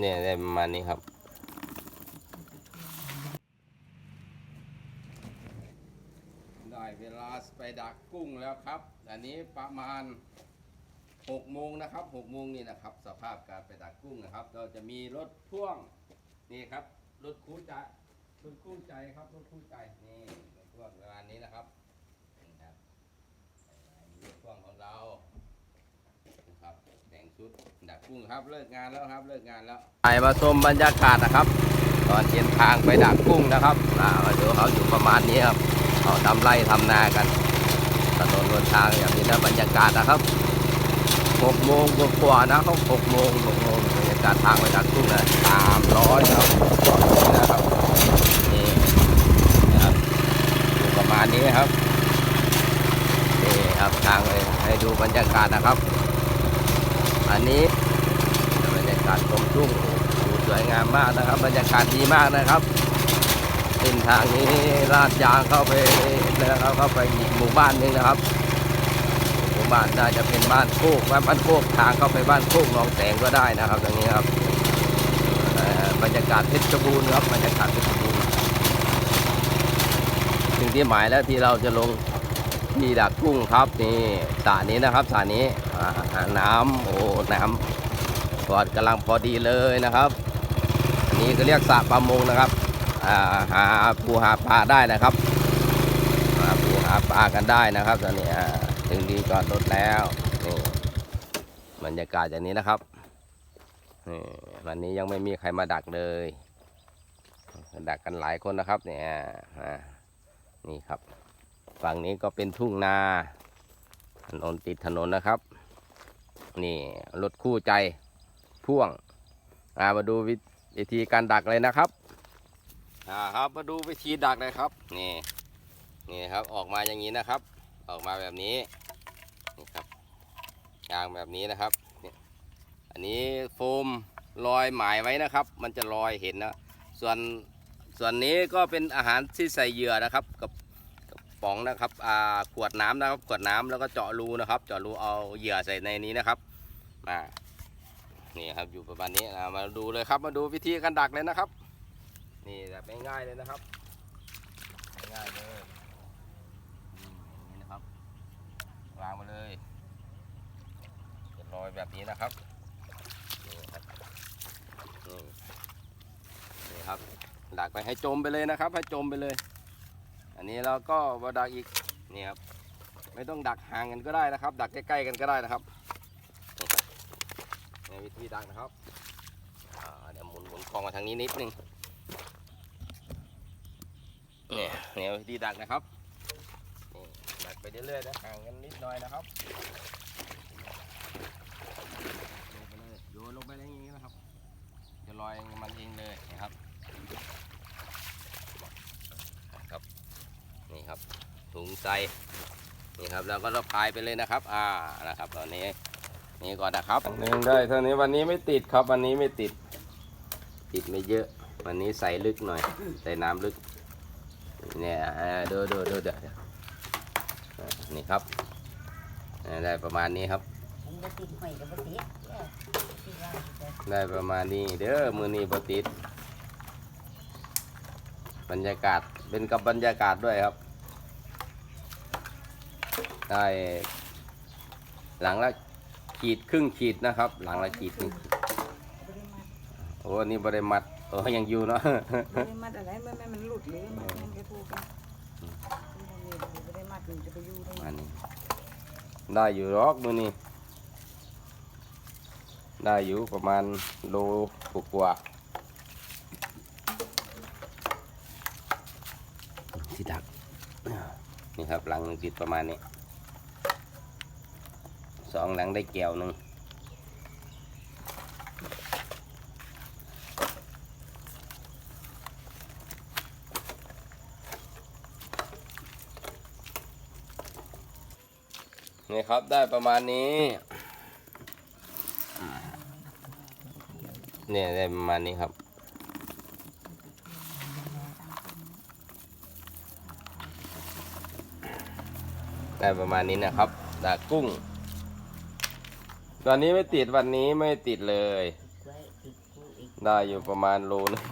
เนี่ยได้ประมาณนี้ครับ ได้เวลาไปดักกุ้งแล้วครับ อันนี้ประมาณหกโมงนะครับหกโมงนี่นะครับ สภาพการไปดักกุ้งนะครับ เราจะมีรถพ่วงนี่ครับรถคู่ใจรถคู่ใจครับรถคู่ใจนี่รถพ่วงประมาณนี้นะครับนี่ครับรถพ่วงของเรานะครับแต่งชุด ดักกุ้งครับเลิกงานแล้วครับเลิกงานแล้วไปมาชมบรรยากาศนะครับ ตอนเย็นทางไปดักกุ้งนะครับมาดูเขาอยู่ประมาณนี้ครับเขาทำไร่ทำนากันถนนบนทางอย่างนี้นะบรรยากาศนะครับหกโมงกว่าๆนะเขาหกโมงหกโมงบรรยากาศทางไปดักกุ้งนะสามร้อยครับนะครับนี่นะครับอยู่ประมาณนี้ครับนี่ครับทางเลยให้ดูบรรยากาศนะครับ อันนี้บรรยากาศชมทุ่งดูสวยงามมากนะครับ บรรยากาศดีมากนะครับเส้นทางนี้ลาดยางเข้าไปนะครับเข้าไปอีกหมู่บ้านหนึงนะครับหมู่บ้านน่าจะเป็นบ้านโคกบ้านโคกทางเข้าไปบ้านโคกหนองแสงก็ได้นะครับตรงนี้ครับบรรยากาศเพชรบูรณ์ครับบรรยากาศเพชรบูรณ์ถึงที่หมายแล้วที่เราจะลง ที่ดักกุ้งครับนี่สระนี้นะครับสระนี้น้ำโอ้น้ำกอดกำลังพอดีเลยนะครับอันนี้ก็เรียกสระประมงนะครับหาปูหาปลาได้นะครับหาปูหาปลากันได้นะครับตอนนี้ถึงดีจอดรถแล้วนี่บรรยากาศอย่างนี้นะครับนี่วันนี้ยังไม่มีใครมาดักเลย ดักกันหลายคนนะครับเนี่ยนี่ครับ ฝั่งนี้ก็เป็นทุ่งนา ถนนติดถนนนะครับ นี่รถคู่ใจพ่วงามาดูวิวธีการดักเลยนะครับอ่าครับมาดูวิธีดักเลยครับ นี่นี่ครับออกมาอย่างนี้นะครับ ออกมาแบบนี้นี่ครับยางแบบนี้นะครับนี่อันนี้โฟมลอยหมายไว้นะครับ มันจะลอยเห็นนะส่วนส่วนนี้ก็เป็นอาหารที่ใส่เหยื่อนะครับ กับ ป๋องนะครับอ่าขวดน้ำนะครับขวดน้ำแล้วก็เจาะรูนะครับ เจาะรูเอาเหยื่อใส่ในนี้นะครับมานี่ครับอยู่ประมาณนี้นะมาดูเลยครับมาดูวิธีการดักเลยนะครับ นี่แบบง่ายๆเลยนะครับง่ายๆเลยอือย่างนี้นะครับวางมาเลยจะลอยแบบนี้นะครับนี่ครับนี่ครับดักไปให้จมไปเลยนะครับ ให้จมไปเลย อันนี้เราก็มาดักอีกนี่ครับไม่ต้องดักห่างกันก็ได้นะครับ ดักใกล้ๆกันก็ได้นะครับนี่ครับนี่วิธีดักนะครับเดี๋ยวหมุนหมุนคลองมาทางนี้นิดนึงเนี่ยเนี่ยวิธีดักนะครับดักไปเรื่อยๆนะห่างกันนิดหน่อยนะครับลงไปเลยโยนลงไปอย่างนี้นะครับ จะลอยมันเองเลยนะครับครับนี่ ครับ ถุงใส่นี่ครับแล้วก็เราพายไปเลยนะครับ อ่านะครับ ตอนนี้นี่ก่อนนะครับหนึ่งได้เท่านี้วันนี้ไม่ติดครับ วันนี้ไม่ติด ติดไม่เยอะ วันนี้ใส่ลึกหน่อย ใส่น้ำลึก เนี่ยอ่าดูดูดูเดี๋ยวเดี๋ยวอ่านี่ครับอ่าได้ประมาณนี้ครับผมจะติดหอยกับติดเด้อที่ว่าจะได้ประมาณนี้เด้อมือนี้ปติด บรรยากาศเป็นกับบรรยากาศด้วยครับ ได้หลังละขีดครึ่งขีดนะครับ หลังละขีดครึ่งขีดบ่ได้มัดโอ้นี่บริมัดโอ้ยังอยู่เนาะบ่ได้มัดอะไรมันมันหลุดเลยมันมันจะถูกกันมันบ่ได้มัดมันจะไปอยู่ได้อันนี้ได้อยู่หรอกมือนี้ได้อยู่ประมาณโลกว่าๆที่ดักนี่ครับหลังหนึ่งติดประมาณนี้ สองหลังได้แก้วหนึ่งนี่ครับได้ประมาณนี้เนี่ยได้ประมาณนี้ครับได้ประมาณนี้นะครับดากุ้ง ตอนนี้ไม่ติดวันนี้ไม่ติดเลยไว้ติดกูอีกได้อยู่ประมาณโลนึง